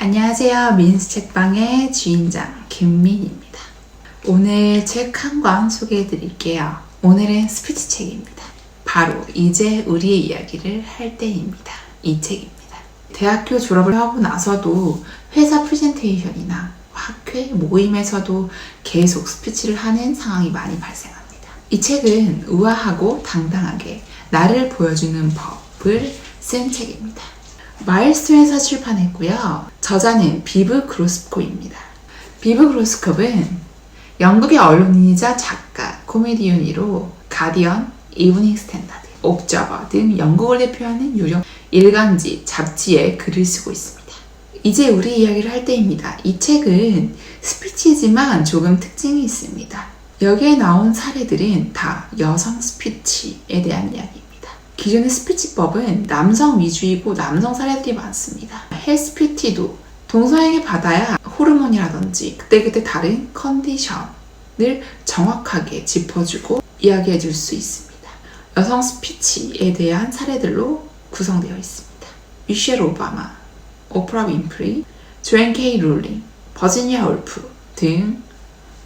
안녕하세요. 민스 책방의 주인장 김민입니다. 오늘 책 한 권 소개해 드릴게요. 오늘은 스피치 책입니다. 바로 이제 우리의 이야기를 할 때입니다. 이 책입니다. 대학교 졸업을 하고 나서도 회사 프레젠테이션이나 학회 모임에서도 계속 스피치를 하는 상황이 많이 발생합니다. 이 책은 우아하고 당당하게 나를 보여주는 법을 쓴 책입니다. 마일스톤에서 출판했고요. 저자는 비브 그로스코입니다. 비브 그로스컵은 영국의 언론인이자 작가, 코미디언으로 가디언, 이브닝 스탠다드, 옵저버 등 영국을 대표하는 유력 일간지, 잡지에 글을 쓰고 있습니다. 이제 우리 이야기를 할 때입니다. 이 책은 스피치지만 조금 특징이 있습니다. 여기에 나온 사례들은 다 여성 스피치에 대한 이야기입니다. 기존의 스피치법은 남성 위주이고 남성 사례들이 많습니다. 헬스피티도 동서양에 받아야 호르몬이라든지 그때그때 다른 컨디션을 정확하게 짚어주고 이야기해 줄 수 있습니다. 여성 스피치에 대한 사례들로 구성되어 있습니다. 미셸 오바마, 오프라 윈프리, 조앤 케이 룰링, 버지니아 울프 등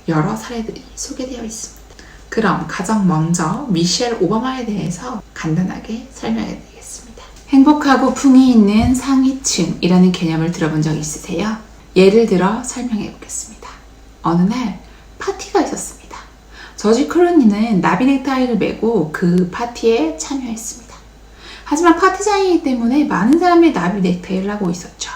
여러 사례들이 소개되어 있습니다. 그럼 가장 먼저 미셸 오바마에 대해서 간단하게 설명해 드리겠습니다. 행복하고 풍이 있는 상위층이라는 개념을 들어본 적 있으세요? 예를 들어 설명해 보겠습니다. 어느 날 파티가 있었습니다. 저지 클루니는 나비 넥타이를 메고 그 파티에 참여했습니다. 하지만 파티장이기 때문에 많은 사람들이 나비 넥타이를 하고 있었죠.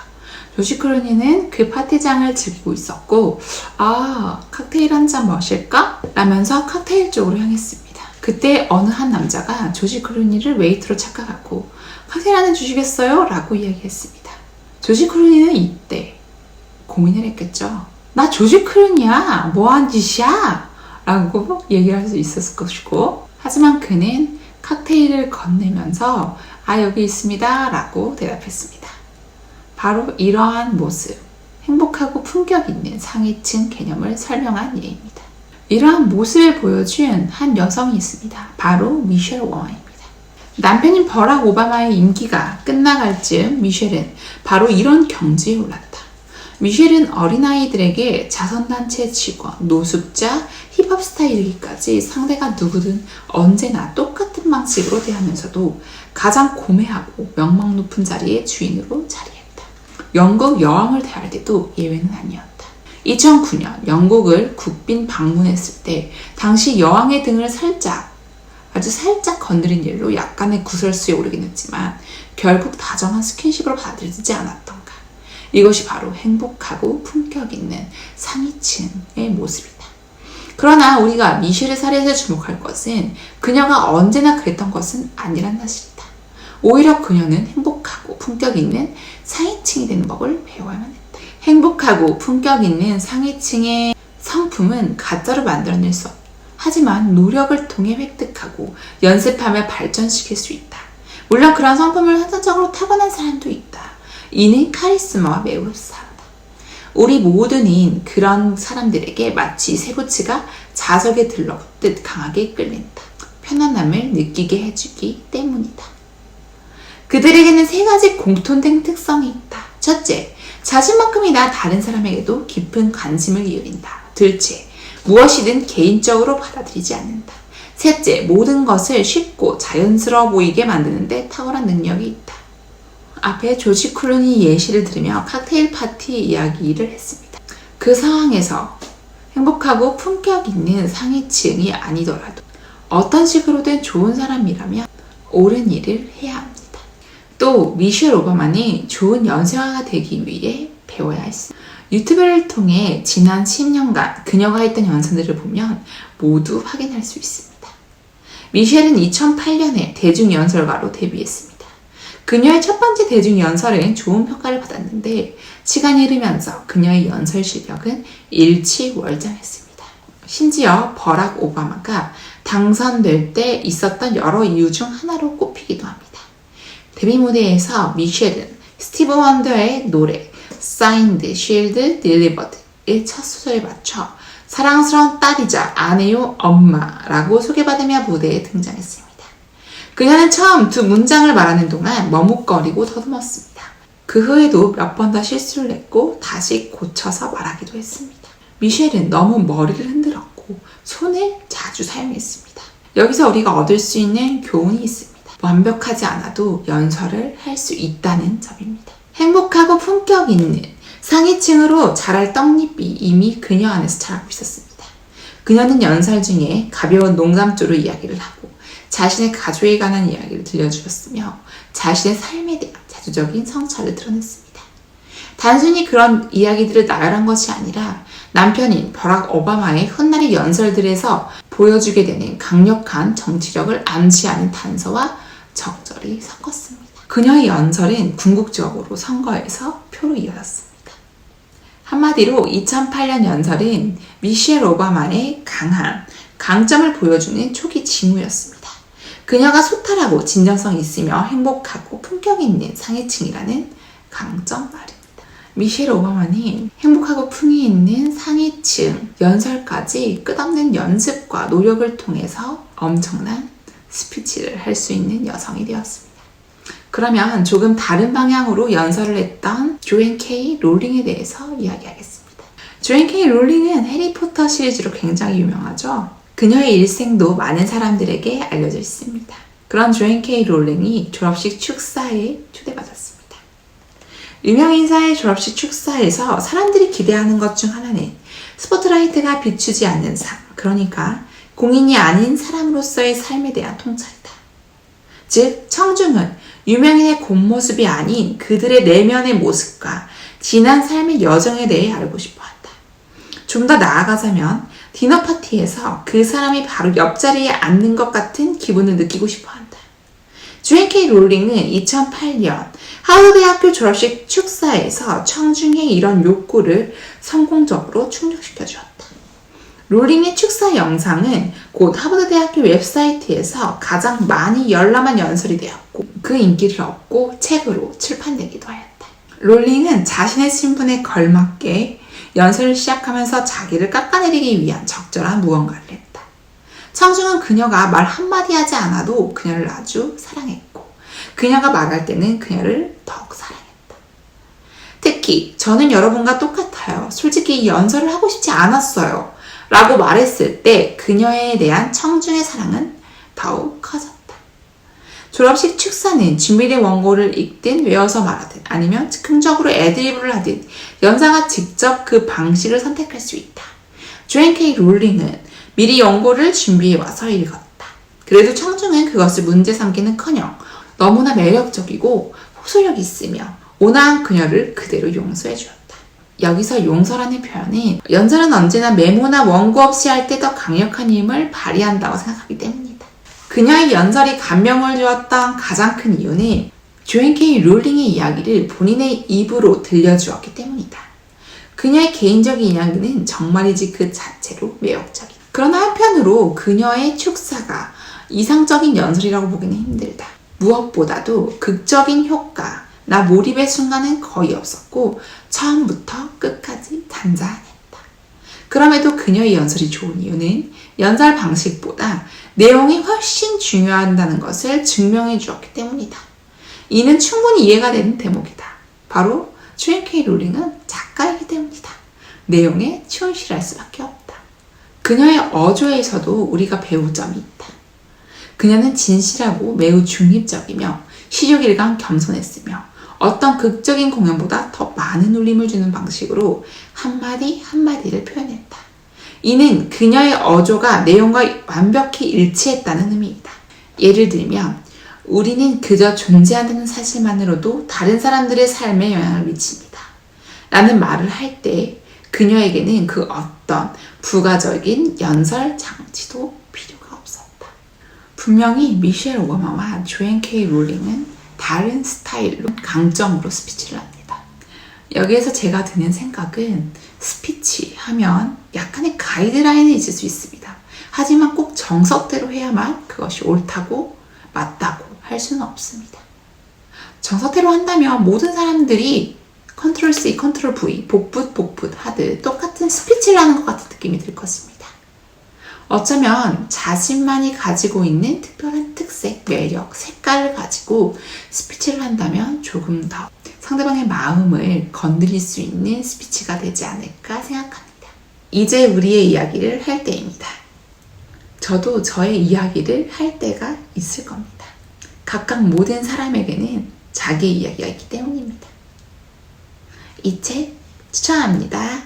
조지 클루니는 그 파티장을 즐기고 있었고, 아, 칵테일 한 잔 마실까? 라면서 칵테일 쪽으로 향했습니다. 그때 어느 한 남자가 조지 클루니를 웨이트로 착각하고, 잔 주시겠어요? 라고 이야기했습니다. 조지 클루니는 이때 고민을 했겠죠. 나 조지 클루니야! 뭐한 짓이야? 라고 얘기를 할 수 있었을 것이고, 하지만 그는 칵테일을 건네면서, 아, 여기 있습니다. 라고 대답했습니다. 바로 이러한 모습, 행복하고 품격 있는 상위층 개념을 설명한 예입니다. 이러한 모습을 보여준 한 여성이 있습니다. 바로 미셸 워마입니다. 남편인 버락 오바마의 임기가 끝나갈 즈음 미셸은 바로 이런 경지에 올랐다. 미셸은 어린아이들에게 자선단체 직원, 노숙자, 힙합 스타 이르기까지 상대가 누구든 언제나 똑같은 방식으로 대하면서도 가장 고매하고 명망 높은 자리의 주인으로 자리했다. 영국 여왕을 대할 때도 예외는 아니었다. 2009년 영국을 국빈 방문했을 때 당시 여왕의 등을 살짝 아주 살짝 건드린 일로 약간의 구설수에 오르긴 했지만 결국 다정한 스킨십으로 받아들이지 않았던가. 이것이 바로 행복하고 품격 있는 상위층의 모습이다. 그러나 우리가 미셸의 사례에서 주목할 것은 그녀가 언제나 그랬던 것은 아니란 사실이다. 오히려 그녀는 행복하고 품격 있는 상위층이 되는 법을 배워야만 했다. 행복하고 품격 있는 상위층의 성품은 가짜로 만들어낼 수 없다. 하지만 노력을 통해 획득하고 연습하며 발전시킬 수 있다. 물론 그런 성품을 선천적으로 타고난 사람도 있다. 이는 카리스마와 매우 흡사하다. 우리 모두는 그런 사람들에게 마치 새고치가 자석에 들러붙듯 강하게 끌린다. 편안함을 느끼게 해주기 때문이다. 그들에게는 세 가지 공통된 특성이 있다. 첫째, 자신만큼이나 다른 사람에게도 깊은 관심을 기울인다. 둘째, 무엇이든 개인적으로 받아들이지 않는다. 셋째, 모든 것을 쉽고 자연스러워 보이게 만드는데 탁월한 능력이 있다. 앞에 조지 클루니 예시를 들으며 칵테일 파티 이야기를 했습니다. 그 상황에서 행복하고 품격 있는 상위층이 아니더라도 어떤 식으로든 좋은 사람이라면 옳은 일을 해야 합니다. 또 미셸 오바마는 좋은 연쇄화가 되기 위해 배워야 했습니다. 유튜브를 통해 지난 10년간 그녀가 했던 연설들을 보면 모두 확인할 수 있습니다. 미셸은 2008년에 대중연설가로 데뷔했습니다. 그녀의 첫 번째 대중연설은 좋은 평가를 받았는데 시간이 흐르면서 그녀의 연설 실력은 일치월장했습니다. 심지어 버락 오바마가 당선될 때 있었던 여러 이유 중 하나로 꼽히기도 합니다. 데뷔 무대에서 미셸은 스티브 원더의 노래 Signed, Shield, Delivered의 첫 소절에 맞춰 사랑스러운 딸이자 아내요 엄마라고 소개받으며 무대에 등장했습니다. 그녀는 처음 두 문장을 말하는 동안 머뭇거리고 더듬었습니다. 그 후에도 몇 번 더 실수를 했고 다시 고쳐서 말하기도 했습니다. 미셸은 너무 머리를 흔들었고 손을 자주 사용했습니다. 여기서 우리가 얻을 수 있는 교훈이 있습니다. 완벽하지 않아도 연설을 할 수 있다는 점입니다. 행복하고 품격 있는 상위층으로 자랄 떡잎이 이미 그녀 안에서 자라고 있었습니다. 그녀는 연설 중에 가벼운 농담조로 이야기를 하고 자신의 가족에 관한 이야기를 들려주었으며 자신의 삶에 대한 자주적인 성찰을 드러냈습니다. 단순히 그런 이야기들을 나열한 것이 아니라 남편인 버락 오바마의 훗날의 연설들에서 보여주게 되는 강력한 정치력을 암시하는 단서와 적절히 섞었습니다. 그녀의 연설은 궁극적으로 선거에서 표로 이어졌습니다. 한마디로 2008년 연설은 미셸 오바마의 강한 강점을 보여주는 초기 징후였습니다. 그녀가 소탈하고 진정성 있으며 행복하고 품격 있는 상위층이라는 강점 말입니다. 미셸 오바마는 행복하고 품위 있는 상위층 연설까지 끝없는 연습과 노력을 통해서 엄청난 스피치를 할 수 있는 여성이 되었습니다. 그러면 조금 다른 방향으로 연설을 했던 조앤 케이 롤링에 대해서 이야기하겠습니다. 조앤 케이 롤링은 해리포터 시리즈로 굉장히 유명하죠. 그녀의 일생도 많은 사람들에게 알려져 있습니다. 그런 조앤 케이 롤링이 졸업식 축사에 초대받았습니다. 유명 인사의 졸업식 축사에서 사람들이 기대하는 것 중 하나는 스포트라이트가 비추지 않는 삶, 그러니까 공인이 아닌 사람으로서의 삶에 대한 통찰이다. 즉, 청중은 유명인의 겉모습이 아닌 그들의 내면의 모습과 지난 삶의 여정에 대해 알고 싶어 한다. 좀 더 나아가자면 디너 파티에서 그 사람이 바로 옆자리에 앉는 것 같은 기분을 느끼고 싶어 한다. 주앤케이 롤링은 2008년 하버드대학교 졸업식 축사에서 청중의 이런 욕구를 성공적으로 충족시켜 주었다. 롤링의 축사 영상은 곧 하버드대학교 웹사이트에서 가장 많이 열람한 연설이 되었고 그 인기를 얻고 책으로 출판되기도 하였다. 롤링은 자신의 신분에 걸맞게 연설을 시작하면서 자기를 깎아내리기 위한 적절한 무언가를 했다. 청중은 그녀가 말 한마디 하지 않아도 그녀를 아주 사랑했고 그녀가 말할 때는 그녀를 더욱 사랑했다. 특히 저는 여러분과 똑같아요. 솔직히 연설을 하고 싶지 않았어요. 라고 말했을 때 그녀에 대한 청중의 사랑은 더욱 커졌다. 졸업식 축사는 준비된 원고를 읽든 외워서 말하든 아니면 즉흥적으로 애드리브를 하든 연사가 직접 그 방식을 선택할 수 있다. 조앤 케이 롤링은 미리 원고를 준비해 와서 읽었다. 그래도 청중은 그것을 문제 삼기는 커녕 너무나 매력적이고 호소력 있으며 온화한 그녀를 그대로 용서해 주었다. 여기서 용서라는 표현은 연설은 언제나 메모나 원고 없이 할 때 더 강력한 힘을 발휘한다고 생각하기 때문이다. 그녀의 연설이 감명을 주었던 가장 큰 이유는 조앤 케이 롤링의 이야기를 본인의 입으로 들려주었기 때문이다. 그녀의 개인적인 이야기는 정말이지 그 자체로 매력적이다. 그러나 한편으로 그녀의 축사가 이상적인 연설이라고 보기는 힘들다. 무엇보다도 극적인 효과, 나 몰입의 순간은 거의 없었고 처음부터 끝까지 잔잔했다. 그럼에도 그녀의 연설이 좋은 이유는 연설 방식보다 내용이 훨씬 중요하다는 것을 증명해 주었기 때문이다. 이는 충분히 이해가 되는 대목이다. 바로 주앤케이 롤링은 작가이기 때문이다. 내용에 충실할 수밖에 없다. 그녀의 어조에서도 우리가 배울 점이 있다. 그녀는 진실하고 매우 중립적이며 시족일강 겸손했으며 어떤 극적인 공연보다 더 많은 울림을 주는 방식으로 한마디 한마디를 표현했다. 이는 그녀의 어조가 내용과 완벽히 일치했다는 의미이다. 예를 들면, 우리는 그저 존재한다는 사실만으로도 다른 사람들의 삶에 영향을 미칩니다. 라는 말을 할 때 그녀에게는 그 어떤 부가적인 연설 장치도 필요가 없었다. 분명히 미셸 오바마와 조앤 케이 롤링은 다른 스타일로 강점으로 스피치를 합니다. 여기에서 제가 드는 생각은 스피치 하면 약간의 가이드라인이 있을 수 있습니다. 하지만 꼭 정석대로 해야만 그것이 옳다고 맞다고 할 수는 없습니다. 정석대로 한다면 모든 사람들이 컨트롤 C, 컨트롤 V, 복붙, 복붙 하듯 똑같은 스피치를 하는 것 같은 느낌이 들 것입니다. 어쩌면 자신만이 가지고 있는 특별한 특색, 매력, 색깔을 가지고 스피치를 한다면 조금 더 상대방의 마음을 건드릴 수 있는 스피치가 되지 않을까 생각합니다. 이제 우리의 이야기를 할 때입니다. 저도 저의 이야기를 할 때가 있을 겁니다. 각각 모든 사람에게는 자기 이야기가 있기 때문입니다. 이 책 추천합니다.